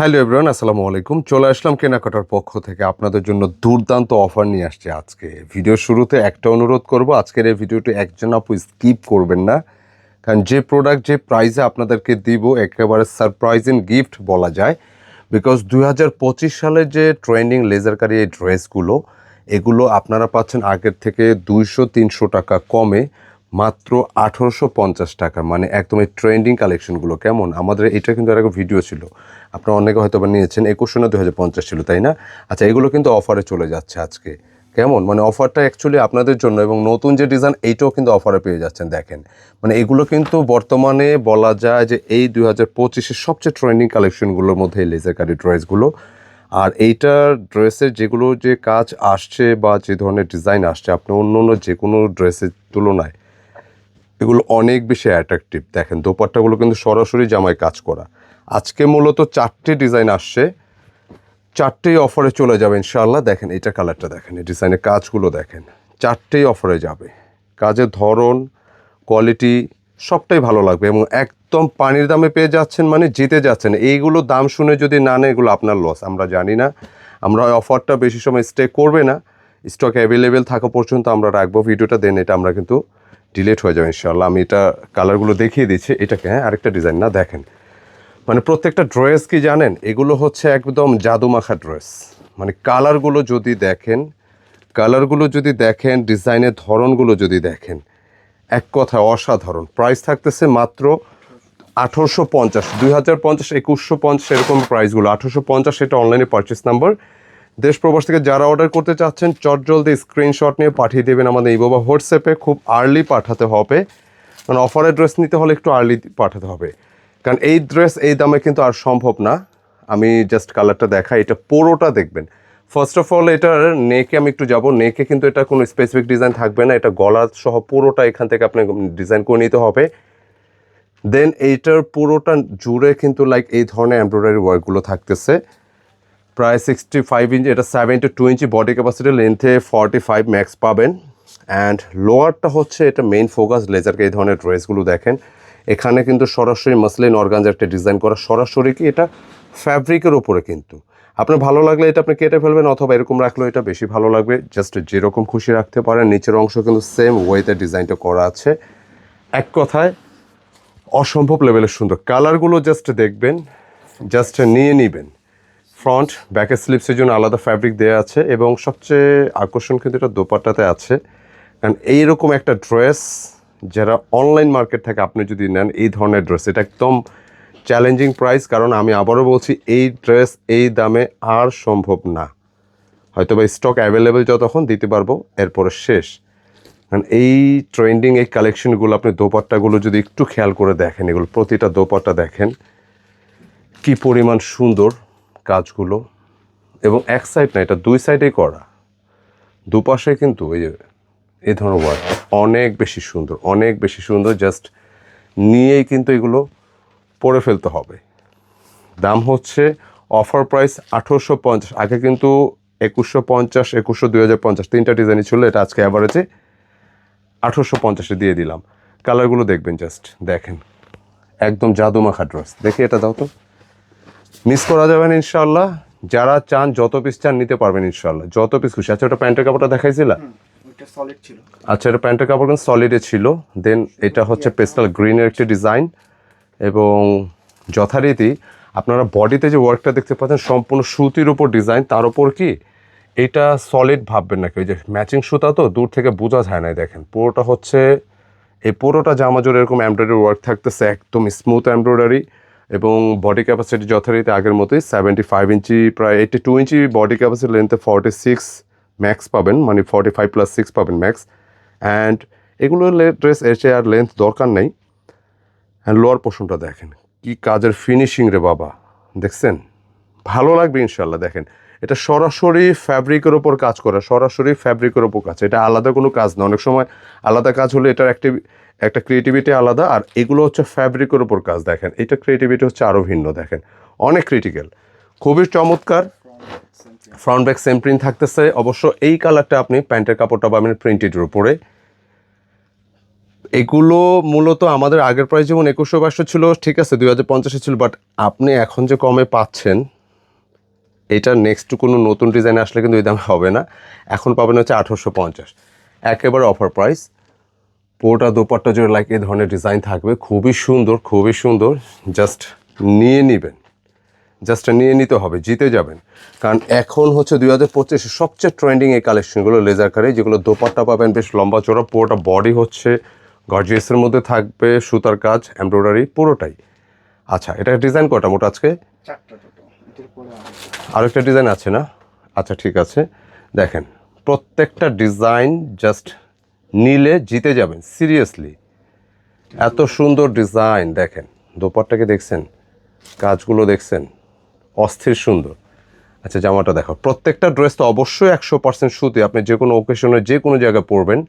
Hello everyone, আসসালামু আলাইকুম। চলে আসলাম কেনাকাটার পক্ষ থেকে। আপনাদের জন্য দুর্দান্ত অফার নিয়ে আসছে আজকে। ভিডিও শুরুতে একটা অনুরোধ করব, আজকের এই ভিডিওটি একজন আপু স্কিপ করবেন না। কারণ যে প্রোডাক্ট যে প্রাইজে আপনাদেরকে দিব, একেবারে সারপ্রাইজিং গিফট বলা যায়। বিকজ দুই সালের যে ট্রেন্ডিং লেজারকারি এই ড্রেসগুলো এগুলো আপনারা পাচ্ছেন আগের থেকে দুইশো, তিনশো টাকা কমে মাত্র আঠেরোশো পঞ্চাশ টাকা। মানে একদম এই ট্রেন্ডিং কালেকশনগুলো কেমন? আমাদের এটা কিন্তু আর ভিডিও ছিল। আপনারা অনেকে হয়তো বা নিয়েছেন একুশশো না দু হাজার পঞ্চাশ ছিল, তাই না? আচ্ছা এগুলো কিন্তু অফারে চলে যাচ্ছে আজকে। কেমন? মানে অফারটা অ্যাকচুয়ালি আপনাদের জন্য এবং নতুন যে ডিজাইন এইটাও কিন্তু অফারে পেয়ে যাচ্ছেন, দেখেন। মানে এগুলো কিন্তু বর্তমানে বলা যায় যে এই দুই হাজার পঁচিশের সবচেয়ে ট্রেন্ডিং কালেকশনগুলোর মধ্যে লেজার কারি ড্রেসগুলো আর এইটার ড্রেসের যেগুলো যে কাজ আসছে বা যে ধরনের ডিজাইন আসছে, আপনি অন্য অন্য যে কোনো ড্রেসের তুলনায়, এগুলো অনেক বেশি অ্যাট্রাকটিভ দেখেন, দোপাট্টাগুলো কিন্তু সরাসরি জামায় কাজ করা। আজকে মূলত চারটে ডিজাইন আসছে। চারটেই অফারে চলে যাবে ইনশাআল্লাহ। দেখেন এটা কালারটা দেখেন, এই ডিজাইনের কাজগুলো দেখেন। চারটেই অফারে যাবে। কাজের ধরন কোয়ালিটি সবটাই ভালো লাগবে এবং একদম পানির দামে পেয়ে যাচ্ছেন মানে জিতে যাচ্ছেন। এইগুলো দাম শুনে যদি না নেয় এগুলো আপনার লস আমরা জানি না। আমরা অফারটা বেশি সময় স্টে করবে না। স্টক অ্যাভেলেবেল থাকা পর্যন্ত আমরা রাখব। ভিডিওটা দেন, এটা আমরা কিন্তু ডিলেট হয়ে যাবে ইনশাআল্লাহ। আমি এটা কালারগুলো দেখিয়ে দিচ্ছি। এটাকে হ্যাঁ আরেকটা ডিজাইন না, দেখেন। মানে প্রত্যেকটা ড্রেস কি জানেন? এগুলো হচ্ছে একদম জাদুমাখা ড্রেস মানে কালারগুলো যদি দেখেন কালারগুলো যদি দেখেন ডিজাইনের ধরনগুলো যদি দেখেন, এক কথায় অসাধারণ। প্রাইস থাকতেছে মাত্র আঠারোশো পঞ্চাশ, দুই হাজার পঞ্চাশ, একুশশো পঞ্চাশ এরকম প্রাইসগুলো আঠারোশো পঞ্চাশ এটা অনলাইনে পারচেস নাম্বার দেশ প্রবাস থেকে যারা অর্ডার করতে চাচ্ছেন চট জলদি স্ক্রিনশট নিয়ে পাঠিয়ে দেবেন আমাদের এই বাবা হোয়াটসঅ্যাপে খুব আর্লি পাঠাতে হবে। মানে অফারের ড্রেস নিতে হলে একটু আর্লি পাঠাতে হবে। কারণ এই ড্রেস এই দামে কিন্তু আর সম্ভব না। আমি জাস্ট কালারটা দেখাই, এটা পুরোটা দেখবেন। ফার্স্ট অফ অল এটার নেকে আমি একটু যাব। নেকে কিন্তু এটা কোনো স্পেসিফিক ডিজাইন থাকবে না। এটা গলা সহ পুরোটা এখান থেকে আপনি ডিজাইন করে নিতে হবে। দেন এইটার পুরোটা জুড়ে কিন্তু লাইক এই ধরনের এমব্রয়ডারি ওয়ার্কগুলো থাকতেছে। প্রায় সিক্সটি ফাইভ ইঞ্চি এটা seventy two inch body capacity লেন্থে forty five max পাবেন। অ্যান্ড লোয়ারটা হচ্ছে এটা মেইন ফোকাস লেজারকে এই ধরনের ড্রেসগুলো দেখেন। এখানে কিন্তু সরাসরি মাসলিন অর্গানজার একটা ডিজাইন করা, সরাসরি কি এটা? ফ্যাব্রিকের ওপরে কিন্তু। আপনার ভালো লাগলে এটা আপনি কেটে ফেলবেন অথবা এরকম রাখলেও এটা বেশি ভালো লাগবে। জাস্ট যেরকম খুশি রাখতে পারেন, নিচের অংশ কিন্তু সেম ওয়েতে ডিজাইনটা করা আছে। এক কথায়, অসম্ভব লেভেলের সুন্দর। কালারগুলো জাস্ট দেখবেন, জাস্ট নিয়ে নিবেন। ফ্রন্ট, ব্যাকের স্লিপসের জন্য আলাদা ফ্যাব্রিক দেওয়া আছে এবং সবচেয়ে আকর্ষণ কিন্তু এটা দোপাট্টাতে আছে। কারণ এইরকম একটা ড্রেস যারা অনলাইন মার্কেট থেকে আপনি যদি নেন, এই ধরনের ড্রেস এটা একদম চ্যালেঞ্জিং প্রাইস কারণ আমি আবারও বলছি, এই ড্রেস এই দামে আর সম্ভব না। হয়তো বা স্টক অ্যাভেলেবেল যতক্ষণ, দিতে পারব, এরপরে শেষ। কারণ এই ট্রেন্ডিং এই কালেকশনগুলো আপনি দোপাট্টাগুলো যদি একটু খেয়াল করে দেখেন, এগুলো প্রতিটা দোপাট্টা দেখেন, কি পরিমাণ সুন্দর কাজগুলো। এবং এক সাইড না, এটা দুই সাইডেই করা। দুপাশে কিন্তু এই যে এই ধরনের ওয়ার্ক অনেক বেশি সুন্দর, অনেক বেশি সুন্দর জাস্ট নিয়েই কিন্তু এগুলো পরে ফেলতে হবে। দাম হচ্ছে অফার প্রাইস আঠেরোশো পঞ্চাশ, আগে কিন্তু একুশশো পঞ্চাশ, একুশশো দুই হাজার পঞ্চাশ, তিনটা ডিজাইনই ছিল, এটা আজকে অ্যাভারেজে আঠেরোশো পঞ্চাশে দিয়ে দিলাম। কালারগুলো দেখবেন জাস্ট দেখেন। একদম জাদুমাখা ড্রেস দেখি এটা দাও তো। মিস করা যাবে না ইনশাল্লাহ যারা চান, যত পিস চান, নিতে পারবেন ইনশাল্লাহ যত পিস খুশি। আচ্ছা ওটা প্যান্টের কাপড়টা দেখাইছিলা? সলিড ছিল। আচ্ছা এটা প্যান্টের কাপড় কিন্তু সলিডে ছিল। দেন এটা হচ্ছে পেস্টাল গ্রিনের একটি ডিজাইন এবং যথারীতি আপনারা বডিতে যে ওয়ার্কটা দেখতে পাচ্ছেন সম্পূর্ণ সুতির উপর ডিজাইন তার উপর কি? এটা সলিড ভাববেন নাকি ওই যে ম্যাচিং সুতা তো দূর থেকে বোঝা যায় না দেখেন। পুরোটা হচ্ছে এই পুরোটা জামা জোরে এরকম এমব্রয়ডারি ওয়ার্ক থাকতেছে একদম স্মুথ এমব্রয়ডারি এবং বডি ক্যাপাসিটি যথারীতি আগের মতোই সেভেন্টি ফাইভ ইঞ্চি প্রায় eighty two inch body capacity লেন্থে forty six max পাবেন মানে ফর্টি ফাইভ প্লাস সিক্স পাবেন ম্যাক্স অ্যান্ড এগুলো ড্রেস এসে আর লেন্থ দরকার নেই। হ্যাঁ লোয়ার পোর্শনটা দেখেন, কি কাজের ফিনিশিং রে বাবা, দেখছেন? ভালো লাগবে ইনশাল্লাহ দেখেন। এটা সরাসরি ফ্যাব্রিকের ওপর কাজ করা, সরাসরি ফ্যাব্রিকের ওপর কাজ। এটা আলাদা কোনো কাজ না। অনেক সময় আলাদা কাজ হলে এটার একটি একটা ক্রিয়েটিভিটি আলাদা, আর এগুলো হচ্ছে ফ্যাব্রিকের ওপর কাজ, দেখেন। এটা ক্রিয়েটিভিটি হচ্ছে আরও ভিন্ন, দেখেন। অনেক ক্রিটিক্যাল খুবই চমৎকার। ফ্রন্ট ব্যাক সেম প্রিন্ট থাকতেছে। অবশ্য এই কালারটা আপনি প্যান্টের কাপড়টা পাবেন প্রিন্টেডের উপরে। এগুলো মূলত আমাদের আগের প্রাইস যেমন একুশশো বাইশশো ছিল, ঠিক আছে, দুই হাজার পঞ্চাশে ছিল বাট আপনি এখন যে কমে পাচ্ছেন, এটা নেক্সট কোনো নতুন ডিজাইন আসলে কিন্তু এই দাম হবে না। এখন পাবেন হচ্ছে আঠারোশো পঞ্চাশ। একেবারে অফার প্রাইস পুরোটা দোপাট্টা জুড়ে লাইক এই ধরনের ডিজাইন থাকবে। খুবই সুন্দর খুবই সুন্দর। জাস্ট নিয়ে নেবেন। জাস্ট নিয়ে নিতে হবে জিতে যাবেন। কারণ এখন হচ্ছে দুই হাজার পঁচিশে সবচেয়ে ট্রেন্ডিং এই কালেকশনগুলো লেজার কারে যেগুলো দোপাট্টা পাবেন বেশ লম্বা চড়া পুরোটা বডি হচ্ছে গর্জিয়াসের মধ্যে থাকবে সুতার কাজ এমব্রয়ডারি পুরোটাই। আচ্ছা এটা ডিজাইন কটা মোট আজকে? আর একটা। ডিজাইন আছে না? আচ্ছা ঠিক আছে। দেখেন প্রত্যেকটা ডিজাইন জাস্ট নিলে জিতে যাবেন সিরিয়াসলি এত সুন্দর ডিজাইন দেখেন দোপারটাকে দেখছেন কাজগুলো দেখছেন। অস্থির, সুন্দর। আচ্ছা জামাটা দেখো। প্রত্যেকটা ড্রেস তো অবশ্যই একশো পার্সেন্ট সুতি। আপনি যে কোনো ওকেশনে যে কোনো জায়গায় পরবেন।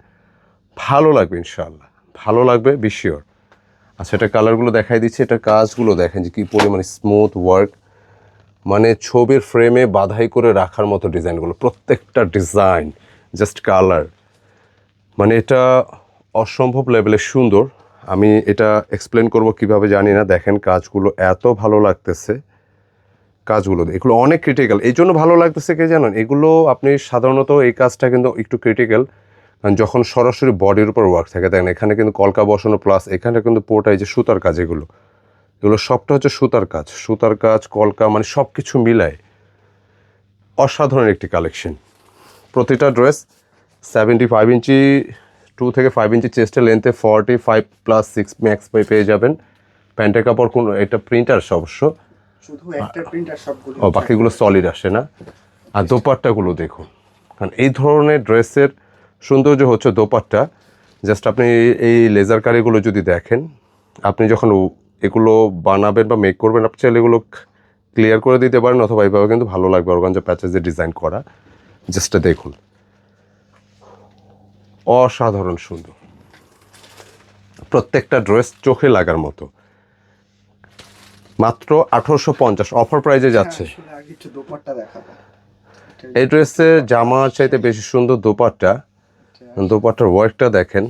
ভালো লাগবে ইনশাল্লাহ ভালো লাগবে বিশিওর আচ্ছা এটা কালারগুলো দেখাই দিচ্ছে। এটা কাজগুলো দেখেন যে কী পরিমাণে স্মুথ ওয়ার্ক মানে ছবির ফ্রেমে বাধাই করে রাখার মতো ডিজাইনগুলো। প্রত্যেকটা ডিজাইন জাস্ট কালার মানে এটা অসম্ভব লেভেলের সুন্দর। আমি এটা এক্সপ্লেন করব কীভাবে জানি না। দেখেন, কাজগুলো এত ভালো লাগতেছে। কাজগুলো এগুলো অনেক ক্রিটিক্যাল এই জন্য ভালো লাগতেছে কে জানেন? এগুলো আপনি সাধারণত এই কাজটা কিন্তু একটু ক্রিটিক্যাল কারণ যখন সরাসরি বডির উপর ওয়ার্ক থাকে, দেখেন এখানে কিন্তু কলকা বসানো প্লাস এখানে কিন্তু পোটাই যে সুতার কাজ এগুলো। এগুলো সবটা হচ্ছে সুতার কাজ। সুতার কাজ, কলকা মানে সব কিছু মিলায়। অসাধারণ একটি কালেকশন প্রতিটা dress seventy five inch two থেকে ফাইভ ইঞ্চি চেস্টের লেন্থে forty five plus six max পেয়ে যাবেন। প্যান্টের কাপড় কোনো, এটা প্রিন্টার অবশ্য। শুধু একটা প্রিন্ট আর সবগুলো ও বাকিগুলো সলিড আসে না? আর দোপাট্টাগুলো দেখুন। কারণ এই ধরনের ড্রেসের সৌন্দর্য হচ্ছে দোপাট্টা। জাস্ট আপনি এই লেজার কারিগুলো যদি দেখেন আপনি যখন এগুলো বানাবেন বা মেক করবেন আপনি চাইলে এগুলো ক্লিয়ার করে দিতে পারেন অথবা এইভাবে কিন্তু ভালো লাগবে অর্গানজা প্যাচেজে ডিজাইন করা। জাস্ট দেখুন। অসাধারণ সুন্দর। প্রত্যেকটা ড্রেস চোখে লাগার মতো। মাত্র আঠারোশো পঞ্চাশ। অফার প্রাইজে যাচ্ছে। এই ড্রেসের জামার চাইতে বেশি সুন্দর দোপাট্টা। দোপাট্টার ওয়ার্কটা দেখেন।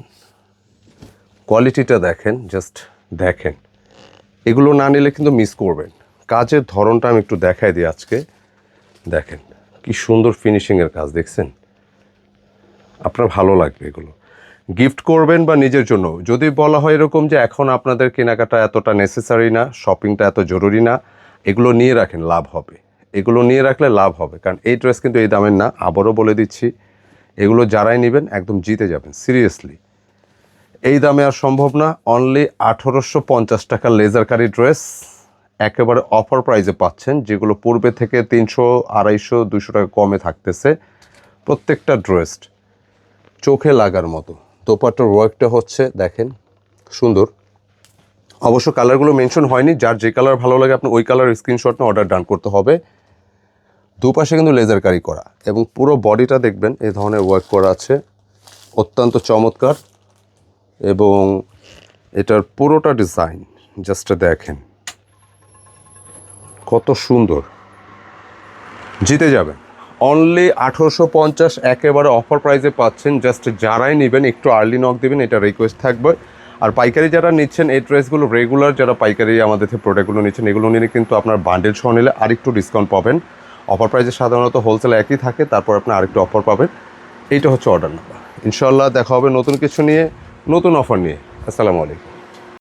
কোয়ালিটিটা দেখেন জাস্ট দেখেন। এগুলো না নিলে কিন্তু মিস করবেন। কাজের ধরনটা আমি একটু দেখাই দিই আজকে। দেখেন, কি সুন্দর ফিনিশিংয়ের কাজ, দেখছেন? আপনার ভালো লাগবে এগুলো। গিফট করবেন বা নিজের জন্য। যদি বলা হয় এরকম যে এখন আপনাদের কেনাকাটা এতটা নেসেসারি না শপিংটা এত জরুরি না, এগুলো নিয়ে রাখেন, লাভ হবে। এগুলো নিয়ে রাখলে লাভ হবে। কারণ এই ড্রেস কিন্তু এই দামের না, আবারও বলে দিচ্ছি, এগুলো যারাই নেবেন একদম জিতে যাবেন সিরিয়াসলি এই দামে আর সম্ভব না অনলি আঠারোশো পঞ্চাশ টাকা লেজারকারি ড্রেস একেবারে অফার প্রাইজে পাচ্ছেন, যেগুলো পূর্বে থেকে তিনশো, আড়াইশো দুশো টাকা কমে থাকতেছে, প্রত্যেকটা ড্রেস চোখে লাগার মতো। দোপাট্টার ওয়ার্কটা হচ্ছে, দেখেন, সুন্দর। অবশ্য কালারগুলো মেনশন হয়নি, যার যে কালার ভালো লাগে, আপনি ওই কালার স্ক্রিনশট নিয়ে অর্ডার ডান করতে হবে। দুপাশে কিন্তু লেজার কারি করা এবং পুরো বডিটা দেখবেন, এই ধরনের ওয়ার্ক করা আছে। অত্যন্ত চমৎকার এবং এটার পুরোটা ডিজাইন জাস্ট দেখেন। কত সুন্দর। জিতে যাবেন। অনলি আঠারোশো পঞ্চাশ একেবারে অফার প্রাইসে পাচ্ছেন। জাস্ট যারাই নেবেন, একটু আর্লি নক দেবেন, এটা রিকোয়েস্ট থাকবে। আর পাইকারি যারা নিচ্ছেন, এই ড্রেসগুলো রেগুলার যারা পাইকারি আমাদের থেকে প্রোডাক্টগুলো নিচ্ছেন, এগুলো নিলে কিন্তু আপনার বান্ডেল সহ নিলে আরেকটু ডিসকাউন্ট পাবেন। অফার প্রাইসে সাধারণত হোলসেল একই থাকে, তারপর আপনি আরেকটু অফার পাবেন। এইটা হচ্ছে অর্ডার নাম্বার ইনশাল্লাহ দেখা হবে নতুন কিছু নিয়ে, নতুন অফার নিয়ে। আসসালামু আলাইকুম।